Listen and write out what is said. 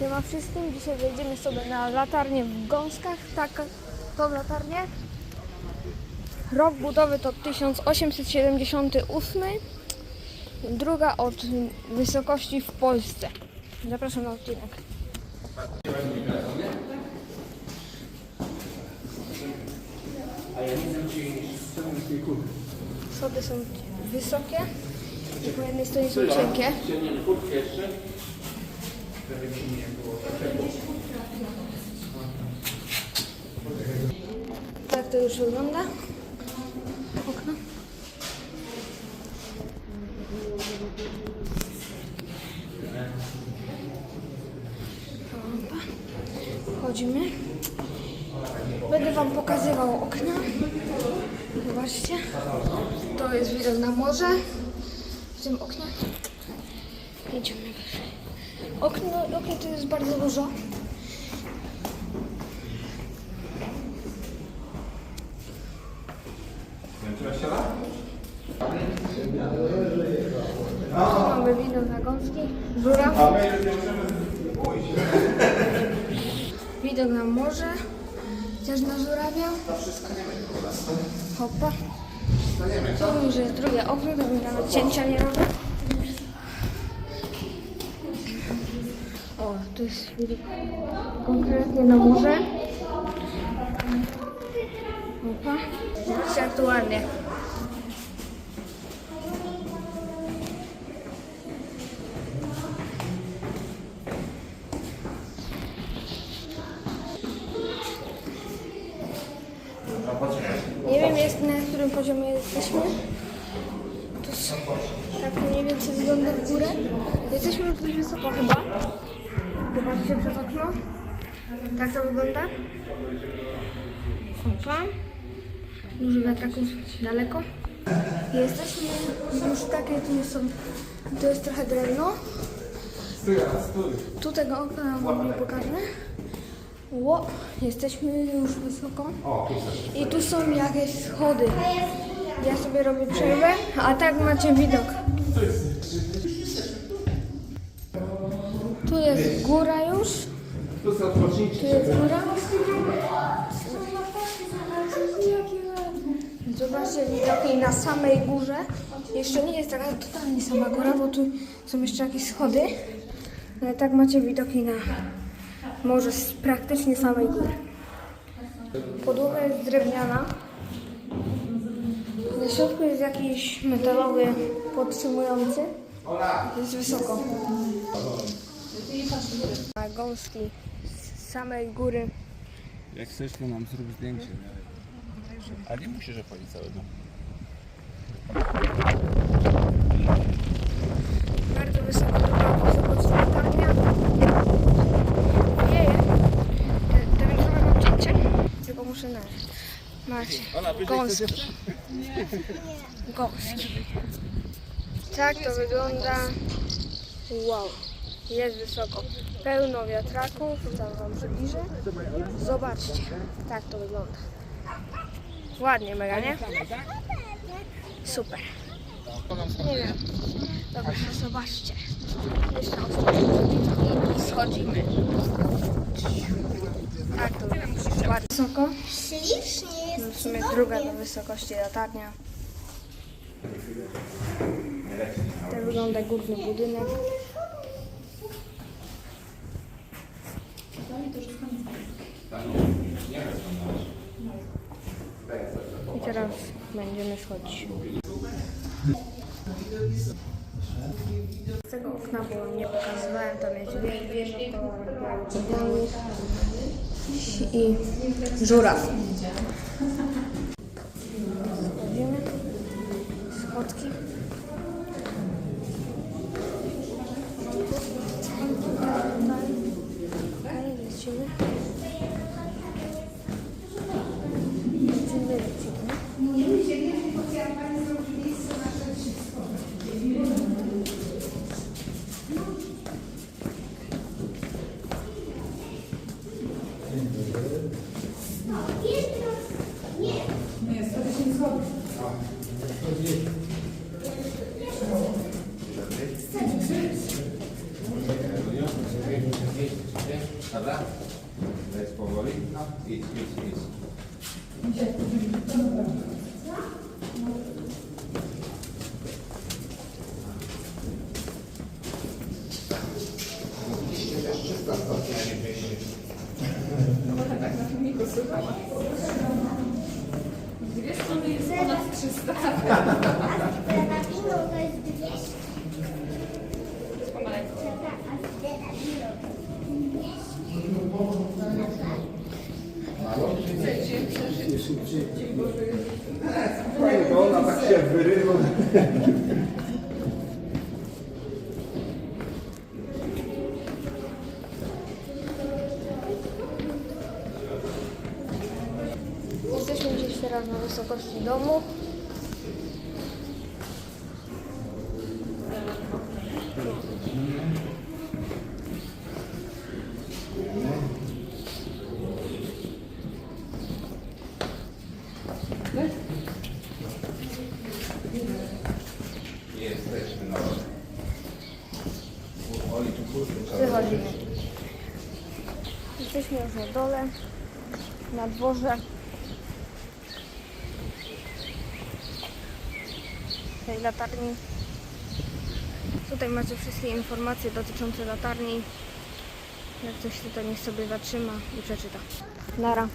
Siema wszystkim, dzisiaj wejdziemy sobie na latarnię w Gąskach, tak, tą latarnię. Rok budowy to 1878, druga od wysokości w Polsce. Zapraszam na odcinek. Schody są wysokie i po jednej stronie są cienkie. Tak to już wygląda. Okno. Wchodzimy. Będę Wam pokazywał okna. Zobaczcie. To jest widok na morze. W tym oknie. Idziemy wyżej. Okno, okno to jest bardzo dużo. Tu mamy widok na gąski, żuraw. Widok na morze, też na żurawia. Hopa. Tu już jest drugie okno, to mi nawet cięcia nie robię. O, tu jest widok konkretnie na morze. Jak tu ładnie. Nie wiem jest na którym poziomie jesteśmy. To tak mniej więcej wygląda w górę. Jesteśmy już dość wysoko chyba. Zobaczcie przez okno. Tak to wygląda. Opa. Dużo wiatraków daleko. Jesteśmy już takie, tu są, to jest trochę drewno. Tu tego okna wam nie pokażę. Ło, jesteśmy już wysoko. I tu są jakieś schody. Ja sobie robię przerwę, a tak macie widok. Tu jest góra już. Tu są odpocznijcie. Tu jest góra. Zobaczcie widoki na samej górze. Jeszcze nie jest taka totalnie sama góra, bo tu są jeszcze jakieś schody. Ale tak macie widoki na morze z praktycznie samej góry. Podłoga jest drewniana. Na środku jest jakiś metalowy podtrzymujący. Jest wysoko. Gąski z samej góry. Jak chcesz, to nam zrób zdjęcie. A nie musisz opowiedzieć całego. Bardzo wysoko, wysokość latarnia. Wieje. Węglowe mam cięcie, tylko muszę na... Macie. Gąski. Gąski. Tak to wygląda. Wow. Jest wysoko. Pełno wiatraków. Tam wam przybliżę. Zobaczcie. Tak to wygląda. Ładnie mega, nie? Super. Nie wiem. Dobra, zobaczcie. Jeszcze i schodzimy. Tak to wygląda. Wysoko. Ślicznie No w sumie druga do wysokości latarnia. Tak wygląda górny budynek. I teraz będziemy schodzić. Z tego okna, bo nie pokazywałem, tam jest wie- wieża koło i żuraw. Dobra? Lec powoli. No. Idź, idź, idź. Widzicie, też czysta stacja, nie wieści. No bo tak na filmiku idź. Bernardino to jest 200. A Bernardino Oj, to ona tak się wyrywa. Jesteśmy gdzieś teraz na wysokości domu. Jesteśmy no. Oli, tu kurczę trzeba. Wychodzimy. Jesteśmy już na dole, na dworze. Tej latarni. Tutaj macie wszystkie informacje dotyczące latarni. Jak ktoś tutaj niech sobie zatrzyma i przeczyta. Nara.